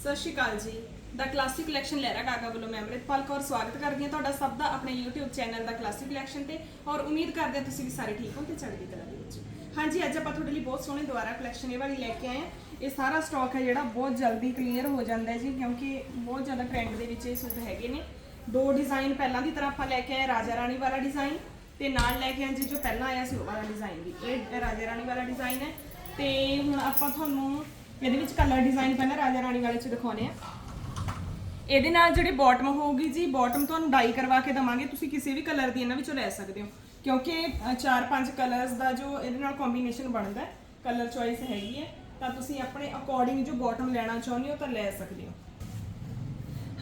ਸਤਿ ਸ਼੍ਰੀ ਅਕਾਲ ਜੀ। ਦਾ classic collection ਲਹਿਰਾ ਕਾਕਾ ਵੱਲੋਂ ਮੈਂ ਅੰਮ੍ਰਿਤਪਾਲ ਕੌਰ ਸਵਾਗਤ ਕਰਦੀ ਹਾਂ ਤੁਹਾਡਾ ਸਭ ਦਾ ਆਪਣੇ YouTube ਚੈਨਲ ਦਾ ਕਲਾਸਿਕ ਕਲੈਕਸ਼ਨ ਤੇ ਔਰ ਉਮੀਦ ਕਰਦੇ ਹਾਂ ਤੁਸੀਂ ਵੀ ਸਾਰੇ ਠੀਕ ਹੋ ਤੇ ਚੜ੍ਹਦੀ ਕਲਾ ਦੇ ਵਿੱਚ। ਹਾਂਜੀ, ਅੱਜ ਆਪਾਂ ਤੁਹਾਡੇ ਲਈ ਬਹੁਤ ਸੋਹਣੇ ਦੁਬਾਰਾ ਕਲੈਕਸ਼ਨ ਇਹ ਵਾਲੀ ਲੈ ਕੇ ਆਏ ਹਾਂ। ਇਹ ਸਾਰਾ ਸਟਾਕ ਹੈ ਜਿਹੜਾ ਬਹੁਤ ਜਲਦੀ ਕਲੀਅਰ ਹੋ ਜਾਂਦਾ ਹੈ ਜੀ, ਕਿਉਂਕਿ ਬਹੁਤ ਜ਼ਿਆਦਾ ਟ੍ਰੈਂਡ ਦੇ ਵਿੱਚ ਇਹ ਸੂਟ ਹੈਗੇ ਨੇ। ਦੋ ਡਿਜ਼ਾਈਨ ਪਹਿਲਾਂ ਦੀ ਤਰ੍ਹਾਂ ਆਪਾਂ ਲੈ ਕੇ ਆਏ ਰਾਜਾ ਰਾਣੀ ਵਾਲਾ ਡਿਜ਼ਾਈਨ ਤੇ ਨਾਲ ਲੈ ਕੇ ਆਏ ਜੀ, ਜੋ ਪਹਿਲਾਂ ਆਇਆ ਸੀ ਉਹ ਵਾਲਾ ਡਿਜ਼ਾਈਨ ਵੀ। ਇਹ ਰਾਜਾ ਰਾਣੀ ਵਾਲਾ ਡਿਜ਼ਾਈਨ ਹੈ ਤੇ ਹੁਣ ਆਪਾਂ ਤੁਹਾਨੂੰ ਇਹਦੇ ਵਿੱਚ ਕਲਰ ਡਿਜ਼ਾਈਨ ਪਹਿਲਾਂ ਰਾਜਾ ਰਾਣੀ ਵਾਲੇ ਚ ਦਿਖਾਉਣੇ ਆ ਇਹਦੇ ਨਾਲ ਜਿਹੜੀ ਬਾਟਮ ਹੋਊਗੀ ਜੀ ਬਾਟਮ ਤੁਹਾਨੂੰ ਡਾਈ ਕਰਵਾ ਕੇ ਦਵਾਂਗੇ। ਤੁਸੀਂ ਕਿਸੇ ਵੀ ਕਲਰ ਦੀ ਇਹਨਾਂ ਵਿੱਚੋਂ ਲੈ ਸਕਦੇ ਹੋ। ਕਿਉਂਕਿ ਅ, ਚਾਰ ਪੰਜ ਕਲਰਸ ਦਾ ਜੋ ਇਹਦੇ ਨਾਲ ਕੰਬੀਨੇਸ਼ਨ ਬਣਦਾ ਹੈ ਕਲਰ ਚੋਇਸ ਹੈਗੀ ਹੈ ਤਾਂ ਤੁਸੀਂ ਆਪਣੇ ਅਕੋਰਡਿੰਗ ਜੋ ਬਾਟਮ ਲੈਣਾ ਚਾਹੁੰਦੇ ਹੋ ਤਾਂ ਲੈ ਸਕਦੇ ਹੋ।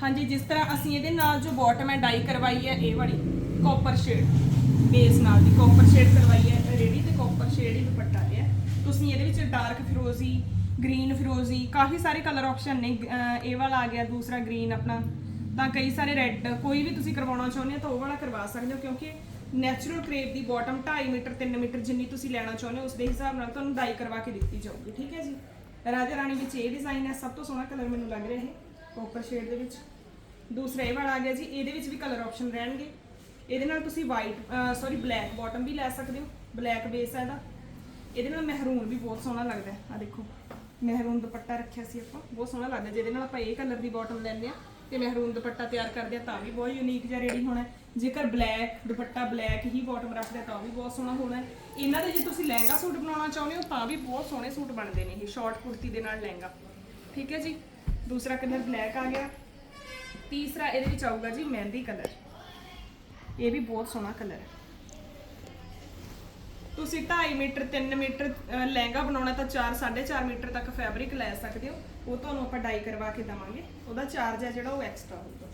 ਹਾਂਜੀ ਜਿਸ ਤਰ੍ਹਾਂ ਅਸੀਂ ਇਹਦੇ ਨਾਲ ਜੋ ਬਾਟਮ ਹੈ ਡਾਈ ਕਰਵਾਈ ਹੈ ਇਹ ਵਾਲੀ ਕਾਪਰ ਸ਼ੇਡ ਬੇਸ ਨਾਲ ਦੀ ਕਾਪਰ ਸ਼ੇਡ ਕਰਵਾਈ ਹੈ ਰੇਡੀ ਤੇ ਕਾਪਰ ਸ਼ੇਡ ਹੀ ਦੁਪੱਟਾ ਹੈ। ਤੁਸੀਂ ਇਹਦੇ ਵਿੱਚ ਡਾਰਕ ਫਿਰੋਜ਼ੀ ਗ੍ਰੀਨ ਫਿਰੋਜ਼ੀ ਕਾਫੀ ਸਾਰੇ ਕਲਰ ਆਪਸ਼ਨ ਨੇ, ਅਹ, ਇਹ ਵਾਲਾ ਆ ਗਿਆ, ਦੂਸਰਾ ਗ੍ਰੀਨ ਆਪਣਾ, ਤਾਂ ਕਈ ਸਾਰੇ ਰੈੱਡ ਕੋਈ ਵੀ ਤੁਸੀਂ ਕਰਵਾਉਣਾ ਚਾਹੁੰਦੇ ਹੋ ਤਾਂ ਉਹ ਵਾਲਾ ਕਰਵਾ ਸਕਦੇ ਹੋ, ਕਿਉਂਕਿ ਨੈਚੁਰਲ ਕਰੇਪ ਦੀ ਬਾਟਮ 2.5 ਮੀਟਰ 3 ਮੀਟਰ ਜਿੰਨੀ ਤੁਸੀਂ ਲੈਣਾ ਚਾਹੁੰਦੇ ਹੋ ਉਸ ਦੇ ਹਿਸਾਬ ਨਾਲ ਤੁਹਾਨੂੰ ਡਾਈ ਕਰਵਾ ਕੇ ਦਿੱਤੀ ਜਾਊਗੀ, ਠੀਕ ਹੈ ਜੀ? ਰਾਜਾ ਰਾਣੀ ਵਿੱਚ ਇਹ ਡਿਜ਼ਾਈਨ ਹੈ, ਸਭ ਤੋਂ ਸੋਹਣਾ ਕਲਰ ਮੈਨੂੰ ਲੱਗ ਰਿਹਾ ਇਹ ਕਾਪਰ ਸ਼ੇਡ ਦੇ ਵਿੱਚ। ਦੂਸਰਾ ਇਹ ਵਾਲਾ ਆ ਗਿਆ ਜੀ, ਇਹਦੇ ਵਿੱਚ ਵੀ ਕਲਰ ਆਪਸ਼ਨ ਰਹਿਣਗੇ। ਇਹਦੇ ਨਾਲ ਤੁਸੀਂ ਵਾਈਟ ਸੌਰੀ ਬਲੈਕ ਬਾਟਮ ਵੀ ਲੈ ਸਕਦੇ ਹੋ ਬਲੈਕ ਬੇਸ ਹੈ ਇਹਦਾ। ਇਹਦੇ ਨਾਲ ਮਹਿਰੂਨ ਵੀ ਬਹੁਤ ਸੋਹਣਾ ਲੱਗਦਾ ਹੈ ਆ ਦੇਖੋ। ਮਹਿਰੂਨ ਦੁਪੱਟਾ ਰੱਖਿਆ ਸੀ ਆਪਾਂ, ਬਹੁਤ ਸੋਹਣਾ ਲੱਗਦਾ ਜਿਹਦੇ ਨਾਲ ਆਪਾਂ ਇਹ ਕਲਰ ਦੀ ਬਾਟਮ ਲੈਂਦੇ ਆ ਤੇ ਮਹਿਰੂਨ ਦੁਪੱਟਾ ਤਿਆਰ ਕਰਦੇ ਆ ਤਾਂ ਵੀ ਬਹੁਤ ਯੂਨੀਕ ਜਿਹਾ ਰੈਡੀ ਹੋਣਾ ਜੇਕਰ ਬਲੈਕ ਦੁਪੱਟਾ ਬਲੈਕ ਹੀ ਬਾਟਮ ਰੱਖਦੇ ਆ, ਤਾਂ ਵੀ ਬਹੁਤ ਸੋਹਣਾ ਹੋਣਾ ਇਹਨਾਂ ਦੇ ਜੇ ਤੁਸੀਂ ਲਹਿੰਗਾ ਸੂਟ ਬਣਾਉਣਾ ਚਾਹੁੰਦੇ ਹੋ, ਤਾਂ ਵੀ ਬਹੁਤ ਸੋਹਣੇ ਸੂਟ ਬਣਦੇ ਨੇ ਇਹ ਸ਼ਾਰਟ ਕੁੜਤੀ ਦੇ ਨਾਲ ਲਹਿੰਗਾ। ਠੀਕ ਹੈ ਜੀ? ਦੂਸਰਾ ਕਲਰ ਬਲੈਕ ਆ ਗਿਆ। ਤੀਸਰਾ ਇਹਦੇ ਵਿੱਚ ਆਊਗਾ ਜੀ ਮਹਿੰਦੀ ਕਲਰ ਇਹ ਵੀ ਬਹੁਤ ਸੋਹਣਾ ਕਲਰ ਹੈ। ਤੁਸੀਂ 2.5 ਮੀਟਰ 3 ਮੀਟਰ ਅਹ, ਲਹਿੰਗਾ ਬਣਾਉਣਾ ਤਾਂ 4 4.5 ਮੀਟਰ ਤੱਕ ਫੈਬਰਿਕ ਲੈ ਸਕਦੇ ਹੋ। ਉਹ ਤੁਹਾਨੂੰ ਆਪਾਂ ਡਾਈ ਕਰਵਾ ਕੇ ਦਵਾਂਗੇ। ਉਹਦਾ ਚਾਰਜ ਹੈ ਜਿਹੜਾ ਉਹ ਐਕਸਟਰਾ ਹੋਊਗਾ।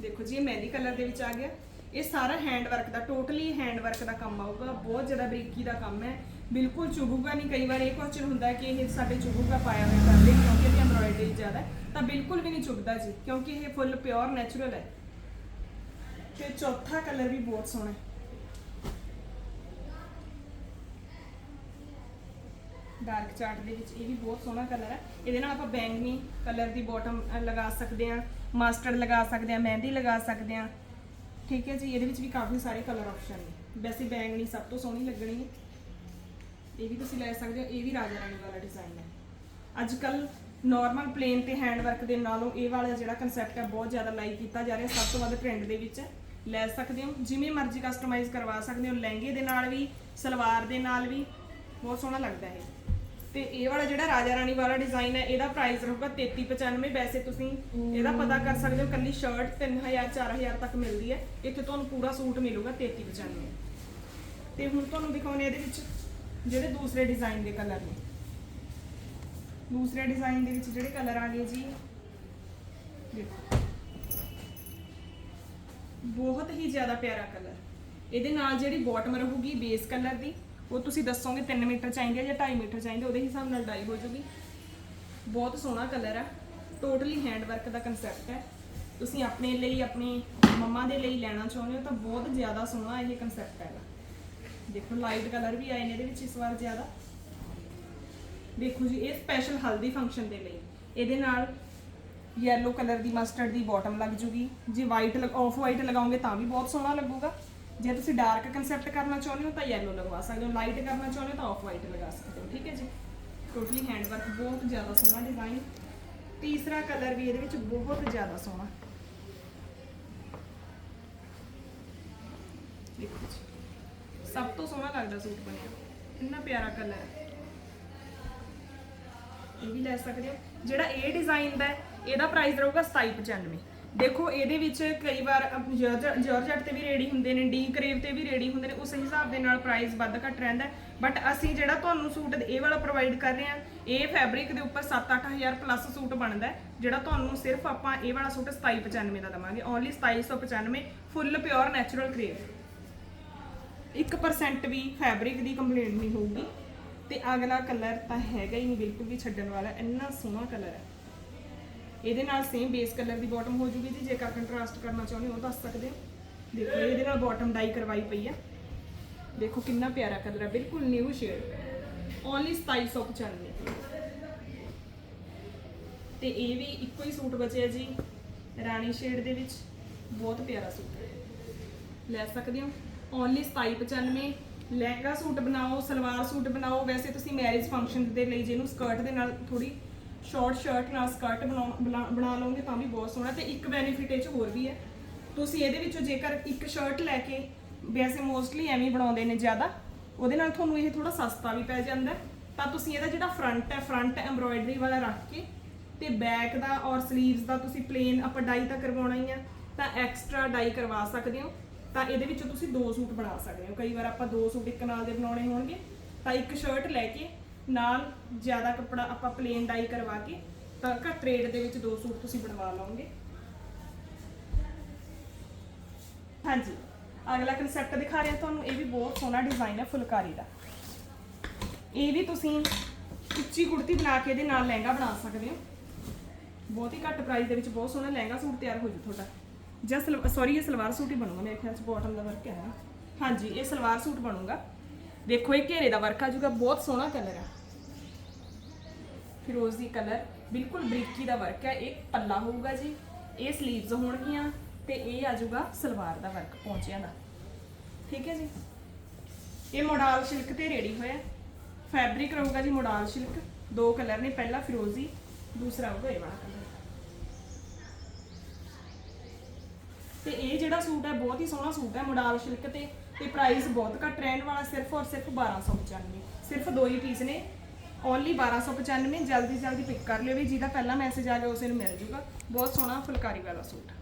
ਦੇਖੋ ਜੀ ਇਹ ਮਹਿੰਦੀ ਕਲਰ ਦੇ ਵਿੱਚ ਆ ਗਿਆ। ਇਹ ਸਾਰਾ ਹੈਂਡ ਵਰਕ ਦਾ ਟੋਟਲੀ ਹੈਂਡ ਵਰਕ ਦਾ ਕੰਮ ਆਊਗਾ। ਬਹੁਤ ਜ਼ਿਆਦਾ ਬਰੀਕੀ ਦਾ ਕੰਮ ਹੈ। ਬਿਲਕੁਲ ਚੁਭੂਗਾ ਨਹੀਂ। ਕਈ ਵਾਰ ਇਹ ਕੁਐਸਚਨ ਹੁੰਦਾ ਕਿ ਇਹ ਸਾਡੇ ਚੁਭੂਗਾ ਪਾਇਆ ਹੋਇਆ ਕਰਦੇ ਕਿਉਂਕਿ ਇਹਦੀ ਐਮਬ੍ਰੋਇਡਰੀ ਜ਼ਿਆਦਾ ਹੈ। ਤਾਂ ਬਿਲਕੁਲ ਵੀ ਨਹੀਂ ਚੁਭਦਾ ਜੀ ਕਿਉਂਕਿ ਇਹ ਫੁੱਲ ਪਿਓਰ ਨੈਚੁਰਲ ਹੈ। ਤੇ ਚੌਥਾ ਕਲਰ ਵੀ ਬਹੁਤ ਸੋਹਣਾ ਹੈ। ਡਾਰਕ ਚਾਰਟ ਦੇ ਵਿੱਚ ਇਹ ਵੀ ਬਹੁਤ ਸੋਹਣਾ ਕਲਰ ਹੈ। ਇਹਦੇ ਨਾਲ ਆਪਾਂ ਬੈਂਗਨੀ ਕਲਰ ਦੀ ਬਾਟਮ ਲਗਾ ਸਕਦੇ ਹਾਂ। ਮਾਸਟਰਡ ਲਗਾ ਸਕਦੇ ਹਾਂ, ਮਹਿੰਦੀ ਲਗਾ ਸਕਦੇ ਹਾਂ। ਠੀਕ ਹੈ ਜੀ, ਇਹਦੇ ਵਿੱਚ ਵੀ ਕਾਫੀ ਸਾਰੇ ਕਲਰ ਆਪਸ਼ਨ ਨੇ। ਵੈਸੇ ਬੈਂਗਣੀ ਸਭ ਤੋਂ ਸੋਹਣੀ ਲੱਗਣੀ ਹੈ। ਇਹ ਵੀ ਤੁਸੀਂ ਲੈ ਸਕਦੇ ਹੋ, ਇਹ ਵੀ ਰਾਜਾ ਰਾਣੀ ਵਾਲਾ ਡਿਜ਼ਾਈਨ ਹੈ। ਅੱਜ ਕੱਲ ਨਾਰਮਲ ਪਲੇਨ ਤੇ ਹੈਂਡ ਵਰਕ ਦੇ ਨਾਲੋਂ ਇਹ ਵਾਲਾ ਜਿਹੜਾ ਕਨਸੈਪਟ ਹੈ, ਬਹੁਤ ਜ਼ਿਆਦਾ ਲਾਈਕ ਕੀਤਾ ਜਾ ਰਿਹਾ, ਸਭ ਤੋਂ ਵੱਧ ਟ੍ਰੈਂਡ ਦੇ ਵਿੱਚ ਲੈ ਸਕਦੇ ਹੋ, ਜਿਵੇਂ ਮਰਜ਼ੀ ਕਸਟਮਾਈਜ਼ ਕਰਵਾ ਸਕਦੇ ਹੋ, ਲਹਿੰਗੇ ਦੇ ਨਾਲ ਵੀ, ਸਲਵਾਰ ਦੇ ਨਾਲ ਵੀ, ਬਹੁਤ ਸੋਹਣਾ ਲੱਗਦਾ ਹੈ ਤੇ ਇਹ ਵਾਲਾ ਜਿਹੜਾ ਰਾਜਾ ਰਾਣੀ ਵਾਲਾ ਡਿਜ਼ਾਈਨ ਹੈ ਇਹਦਾ ਪ੍ਰਾਈਸ ਰਹੂਗਾ 3395 ਵੈਸੇ ਤੁਸੀਂ ਇਹਦਾ ਪਤਾ ਕਰ ਸਕਦੇ ਹੋ ਕੱਲੀ ਸ਼ਰਟ 3000 4000 ਤੱਕ ਮਿਲਦੀ ਹੈ। ਇੱਥੇ ਤੁਹਾਨੂੰ ਪੂਰਾ ਸੂਟ ਮਿਲੂਗਾ 3395 ਤੇ ਹੁਣ ਤੁਹਾਨੂੰ ਦਿਖਾਉਣੇ ਇਹਦੇ ਵਿੱਚ ਜਿਹੜੇ ਦੂਸਰੇ ਡਿਜ਼ਾਈਨ ਦੇ ਕਲਰ ਨੇ। ਦੂਸਰੇ ਡਿਜ਼ਾਈਨ ਦੇ ਵਿੱਚ ਜਿਹੜੇ ਕਲਰ ਆ ਗਏ ਜੀ ਦੇਖੋ। ਬਹੁਤ ਹੀ ਜ਼ਿਆਦਾ ਪਿਆਰਾ ਕਲਰ ਇਹਦੇ ਨਾਲ ਜਿਹੜੀ ਬਾਟਮ ਰਹੂਗੀ ਬੇਸ ਕਲਰ ਦੀ ਉਹ ਤੁਸੀਂ ਦੱਸੋਗੇ 3 ਮੀਟਰ ਚਾਹੀਦੇ ਆ ਜਾਂ 2.5 ਮੀਟਰ ਚਾਹੀਦੇ ਉਹਦੇ ਹਿਸਾਬ ਨਾਲ ਡਾਈ ਹੋ ਜੂਗੀ। ਬਹੁਤ ਸੋਹਣਾ ਕਲਰ ਆ। ਟੋਟਲੀ ਹੈਂਡ ਵਰਕ ਦਾ ਕਨਸੈਪਟ ਹੈ। ਤੁਸੀਂ ਆਪਣੇ ਲਈ, ਆਪਣੀ ਮੰਮਾ ਦੇ ਲਈ ਲੈਣਾ ਚਾਹੁੰਦੇ ਹੋ ਤਾਂ ਬਹੁਤ ਜ਼ਿਆਦਾ ਸੋਹਣਾ ਇਹ ਕਨਸੈਪਟ ਹੈਗਾ। ਦੇਖੋ ਲਾਈਟ ਕਲਰ ਵੀ ਆਏ ਨੇ ਇਹਦੇ ਵਿੱਚ ਇਸ ਵਾਰ ਜ਼ਿਆਦਾ। ਦੇਖੋ ਜੀ, ਇਹ ਸਪੈਸ਼ਲ ਹਲਦੀ ਫੰਕਸ਼ਨ ਦੇ ਲਈ। ਇਹਦੇ ਨਾਲ ਯੈਲੋ ਕਲਰ ਦੀ ਮਸਟਰਡ ਦੀ ਬਾਟਮ ਲੱਗ ਜੂਗੀ। ਜੇ ਵਾਈਟ ਆਫ ਵਾਈਟ ਲਗਾਓਗੇ ਤਾਂ ਵੀ ਬਹੁਤ ਸੋਹਣਾ ਲੱਗੂਗਾ। ਜੇ ਤੁਸੀਂ ਡਾਰਕ ਕਨਸੈਪਟ ਕਰਨਾ ਚਾਹੁੰਦੇ ਹੋ ਤਾਂ ਯੈਲੋ ਲਗਵਾ ਸਕਦੇ ਹੋ ਲਾਈਟ ਕਰਨਾ ਚਾਹੁੰਦੇ ਹੋ ਤਾਂ ਆਫ ਵਾਈਟ ਲਗਾ ਸਕਦੇ ਹੋ ਠੀਕ ਹੈ ਜੀ? ਟੋਟਲੀ ਹੈਂਡ ਵਰਕ ਬਹੁਤ ਜ਼ਿਆਦਾ ਸੋਹਣਾ ਡਿਜ਼ਾਈਨ ਤੀਸਰਾ ਕਲਰ ਵੀ ਇਹਦੇ ਵਿੱਚ ਬਹੁਤ ਜ਼ਿਆਦਾ ਸੋਹਣਾ। ਦੇਖੋ ਜੀ ਸਭ ਤੋਂ ਸੋਹਣਾ ਲੱਗਦਾ ਸੂਟ ਬਣਿਆ। ਇੰਨਾ ਪਿਆਰਾ ਕਲਰ ਹੈ। ਇਹ ਵੀ ਲੈ ਸਕਦੇ ਹੋ। ਜਿਹੜਾ ਇਹ ਡਿਜ਼ਾਈਨ ਦਾ ਹੈ, ਇਹਦਾ ਪ੍ਰਾਈਸ ਰਹੂਗਾ 2795 ਦੇਖੋ, ਇਹਦੇ ਵਿੱਚ ਕਈ ਵਾਰ ਜਾਰਜ- ਜਾਰਜਟ ਤੇ ਵੀ ਰੇਡੀ ਹੁੰਦੇ ਨੇ, ਡੀ ਕਰੇਵ ਤੇ ਵੀ ਰੇਡੀ ਹੁੰਦੇ ਨੇ, ਉਸ ਹਿਸਾਬ ਦੇ ਨਾਲ ਪ੍ਰਾਈਸ ਵੱਧ ਘੱਟ ਰਹਿੰਦਾ ਬਟ ਅਸੀਂ ਜਿਹੜਾ ਤੁਹਾਨੂੰ ਸੂਟ ਇਹ ਵਾਲਾ ਪ੍ਰੋਵਾਈਡ ਕਰ ਰਹੇ ਹਾਂ, ਇਹ ਫੈਬਰਿਕ ਦੇ ਉੱਪਰ 7-8000 ਪਲੱਸ ਸੂਟ ਬਣਦਾ ਜਿਹੜਾ ਤੁਹਾਨੂੰ ਸਿਰਫ ਆਪਾਂ ਇਹ ਵਾਲਾ ਸੂਟ 2795 ਦਾ ਦਵਾਂਗੇ। Only 2795 full pure natural crepe 1% ਵੀ ਫੈਬਰਿਕ ਦੀ ਕੰਪਲੇਂਟ ਨਹੀਂ ਹੋਊਗੀ। ਤੇ ਅਗਲਾ ਕਲਰ ਤਾਂ ਹੈਗਾ ਹੀ ਨਹੀਂ, ਬਿਲਕੁਲ ਵੀ ਛੱਡਣ ਵਾਲਾ, ਇੰਨਾ ਸੋਹਣਾ ਕਲਰ ਹੈ। ਇਹਦੇ ਨਾਲ ਸੇਮ ਬੇਸ ਕਲਰ ਦੀ ਬਾਟਮ ਹੋ ਜੂਗੀ ਜੀ, ਜੇਕਰ ਕੰਟਰਾਸਟ ਕਰਨਾ ਚਾਹੁੰਦੇ ਹੋ ਉਹ ਦੱਸ ਸਕਦੇ ਹੋ। ਦੇਖੋ, ਇਹਦੇ ਨਾਲ ਬਾਟਮ ਡਾਈ ਕਰਵਾਈ ਪਈ ਆ। ਦੇਖੋ ਕਿੰਨਾ ਪਿਆਰਾ ਕਲਰ ਹੈ ਬਿਲਕੁਲ ਨਿਊ ਸ਼ੇਡ ਓਨਲੀ 2795 ਤੇ ਇਹ ਵੀ ਇੱਕੋ ਹੀ ਸੂਟ ਬਚਿਆ ਜੀ, ਰਾਣੀ ਸ਼ੇਡ ਦੇ ਵਿੱਚ। ਬਹੁਤ ਪਿਆਰਾ ਸੂਟ ਹੈ। ਲੈ ਸਕਦੇ ਹੋ? ਓਨਲੀ 2795 ਲਹਿੰਗਾ ਸੂਟ ਬਣਾਓ, ਸਲਵਾਰ ਸੂਟ ਬਣਾਓ। ਵੈਸੇ ਤੁਸੀਂ ਮੈਰਿਜ ਫੰਕਸ਼ਨ ਦੇ ਲਈ ਜਿਹਨੂੰ ਸਕਰਟ ਦੇ ਨਾਲ ਥੋੜੀ ਸ਼ਾਰਟ ਸ਼ਰਟ ਨਾਲ ਸਕਰਟ ਬਣਾ ਲਓਗੇ ਤਾਂ ਵੀ ਬਹੁਤ ਸੋਹਣਾ ਤੇ ਇੱਕ ਬੈਨੀਫਿਟ ਇਹ ਚ ਹੋਰ ਵੀ ਹੈ। ਤੁਸੀਂ ਇਹਦੇ ਵਿੱਚੋਂ ਜੇਕਰ ਇੱਕ ਸ਼ਰਟ ਲੈ ਕੇ ਵੈਸੇ ਮੋਸਟਲੀ ਐਵੇਂ ਬਣਾਉਂਦੇ ਨੇ ਜ਼ਿਆਦਾ, ਉਹਦੇ ਨਾਲ ਤੁਹਾਨੂੰ ਇਹ ਥੋੜਾ ਸਸਤਾ ਵੀ ਪੈ ਜਾਂਦਾ ਤਾਂ ਤੁਸੀਂ ਇਹਦਾ ਜਿਹੜਾ ਫਰੰਟ ਹੈ ਫਰੰਟ ਐਮਬ੍ਰੋਇਡਰੀ ਵਾਲਾ ਰੱਖ ਕੇ ਤੇ ਬੈਕ ਦਾ ਔਰ 슬ੀਵਸ ਦਾ ਤੁਸੀਂ ਪਲੇਨ ਆਪਾਂ ਡਾਈ ਤਾਂ ਕਰਵਾਉਣਾ ਹੀ ਆ, ਤਾਂ ਐਕਸਟਰਾ ਡਾਈ ਕਰਵਾ ਸਕਦੇ ਹੋ। ਤਾਂ ਇਹਦੇ ਵਿੱਚੋਂ ਤੁਸੀਂ ਦੋ ਸੂਟ ਬਣਾ ਸਕਦੇ ਹੋ। ਕਈ ਵਾਰ ਆਪਾਂ ਦੋ ਸੂਟ ਇੱਕ ਨਾਲ ਦੇ ਬਣਾਉਣੇ ਹੋਣਗੇ, ਤਾਂ ਇੱਕ ਸ਼ਰਟ ਲੈ ਕੇ ਨਾਲ ਜ਼ਿਆਦਾ ਕੱਪੜਾ ਆਪਾਂ ਪਲੇਨ ਡਾਈ ਕਰਵਾ ਕੇ ਤਾਂ ਘੱਟ ਰੇਟ ਦੇ ਵਿੱਚ ਦੋ ਸੂਟ ਤੁਸੀਂ ਬਣਵਾ ਲਓਗੇ। ਹਾਂਜੀ, ਅਗਲਾ ਕਨਸੈਪਟ ਦਿਖਾ ਰਿਹਾ ਤੁਹਾਨੂੰ, ਇਹ ਵੀ ਬਹੁਤ ਸੋਹਣਾ ਡਿਜ਼ਾਈਨ ਹੈ ਫੁਲਕਾਰੀ ਦਾ। ਇਹ ਵੀ ਤੁਸੀਂ ਉੱਚੀ ਕੁੜਤੀ ਬਣਾ ਕੇ ਇਹਦੇ ਨਾਲ ਲਹਿੰਗਾ ਬਣਾ ਸਕਦੇ ਹੋ। ਬਹੁਤ ਹੀ ਘੱਟ ਪ੍ਰਾਈਸ ਦੇ ਵਿੱਚ ਬਹੁਤ ਸੋਹਣਾ ਲਹਿੰਗਾ ਸੂਟ ਤਿਆਰ ਹੋ ਜੂ ਤੁਹਾਡਾ। ਜਾਂ ਸੌਰੀ ਇਹ ਸਲਵਾਰ ਸੂਟ ਹੀ ਬਣੂਗਾ, ਮੇਰੇ ਖਿਆਲ ਚ ਬਾਟਮ ਦਾ ਵਰਕ ਹੈ ਨਾ। ਹਾਂਜੀ, ਇਹ ਸਲਵਾਰ ਸੂਟ ਬਣੂਗਾ। ਦੇਖੋ, ਇਹ ਘੇਰੇ ਦਾ ਵਰਕ ਆ ਜੂਗਾ, ਬਹੁਤ ਸੋਹਣਾ ਕਲਰ ਹੈ ਫਿਰੋਜ਼ੀ ਕਲਰ, ਬਿਲਕੁਲ ਬਰੀਕੀ ਦਾ ਵਰਕ ਹੈ, ਇਹ ਪੱਲਾ ਹੋਊਗਾ ਜੀ, ਇਹ 슬ੀਵਸ ਹੋਣਗੀਆਂ ਤੇ ਇਹ ਆ ਜਾਊਗਾ ਸਲਵਾਰ ਦਾ ਵਰਕ ਪਹੁੰਚਿਆ ਦਾ। ਠੀਕ ਹੈ ਜੀ? ਇਹ ਮੋਡਾਲ ਸਿਲਕ ਤੇ ਰੈਡੀ ਹੋਇਆ ਫੈਬਰਿਕ ਰਹੂਗਾ ਜੀ ਮੋਡਾਲ ਸਿਲਕ ਦੋ ਕਲਰ ਨੇ, ਪਹਿਲਾ ਫਿਰੋਜ਼ੀ, ਦੂਸਰਾ ਹੋਊਗਾ ਇਹ ਵਾਲਾ ਕਲਰ। ਤੇ ਇਹ ਜਿਹੜਾ ਸੂਟ ਹੈ, ਬਹੁਤ ਹੀ ਸੋਹਣਾ ਸੂਟ ਹੈ ਮੋਡਾਲ ਸਿਲਕ ਤੇ ਤੇ ਪ੍ਰਾਈਸ ਬਹੁਤ ਘੱਟ ਰਹਿਣ ਵਾਲਾ, ਸਿਰਫ ਔਰ ਸਿਰਫ 1295 ਸਿਰਫ ਦੋ ਹੀ ਪੀਸ ਨੇ। ਓਨਲੀ 1295 ਜਲਦੀ ਜਲਦੀ ਪਿਕ ਕਰ ਲਿਓ ਵੀ ਜਿਹਦਾ ਪਹਿਲਾ ਮੈਸੇਜ ਆ ਗਿਆ ਉਸੇ ਨੂੰ ਮਿਲ ਜੂਗਾ। ਬਹੁਤ ਸੋਹਣਾ ਫੁਲਕਾਰੀ ਵਾਲਾ ਸੂਟ।